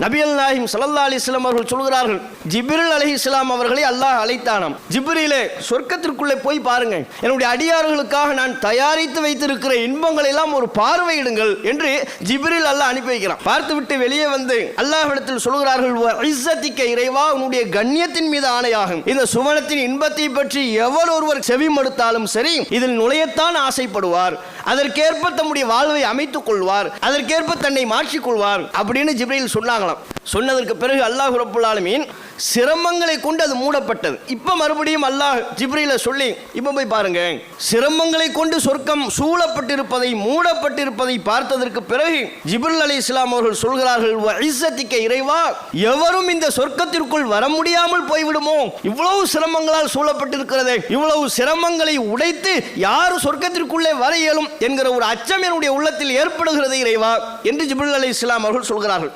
நபியல் நாயிம் சல்லல்லா அலிஸ்லாம் அவர்கள் சொல்கிறார்கள் ஜிப்ரில் அலி இஸ்லாம் அவர்களை அல்லாஹ் அழைத்தானாம். ஜிப்ரிலே சொர்க்கத்திற்குள்ளே போய் பாருங்க என்னுடைய அடியார்களுக்காக நான் தயாரித்து வைத்திருக்கிற இன்பங்களை எல்லாம் ஒரு பார்வையிடுங்கள் என்று ஜிப்ரில் அல்லாஹ் அனுப்பி வைக்கிறான். பார்த்துவிட்டு வெளியே வந்து அல்லாஹிடத்தில் சொல்கிறார்கள் "வ இஸ்ஸத்திக்க இறைவா உன்னுடைய கண்ணியத்தின் மீது ஆணையாகும். இந்த சுவனத்தின் இன்பத்தை பற்றி எவர் ஒருவர் செவி மடுத்தாலும் சரி இதில் நுழையத்தான் ஆசைப்படுவார். அதற்கேற்ப தம்முடைய வாழ்வை அமைத்துக் கொள்வார். அதற்கேற்ப தன்னை மாற்றிக் கொள்வார். அப்படின்னு சொன்னாங்க. சொன்னாங்களாம் சொன்னதற்கு பிறகு அல்லாஹ் ரப்புல் சிரமங்களை கொண்டு அது மூடப்பட்டது. இப்போ மறுபடியும் அல்லாஹ் ஜிப்ரியில் சொல்லி இப்போ போய் பாருங்க. சிரமங்களை கொண்டு சொர்க்கம் சூழப்பட்டிருப்பதை மூடப்பட்டிருப்பதை பார்த்ததற்கு பிறகு ஜிப்ரில் அலி இஸ்லாம் அவர்கள் சொல்கிறார்கள் ஐசத்திக்க இறைவா எவரும் இந்த சொர்க்கத்திற்குள் வர முடியாமல் போய்விடுமோ? இவ்வளவு சிரமங்களால் சூழப்பட்டிருக்கிறதே. இவ்வளவு சிரமங்களை உடைத்து யார் சொர்க்கத்திற்குள்ளே வர இயலும்? என்கிற ஒரு அச்சம் என்னுடைய உள்ளத்தில் ஏற்படுகிறது இறைவா என்று ஜிப்ரில் அலி இஸ்லாம் அவர்கள் சொல்கிறார்கள்.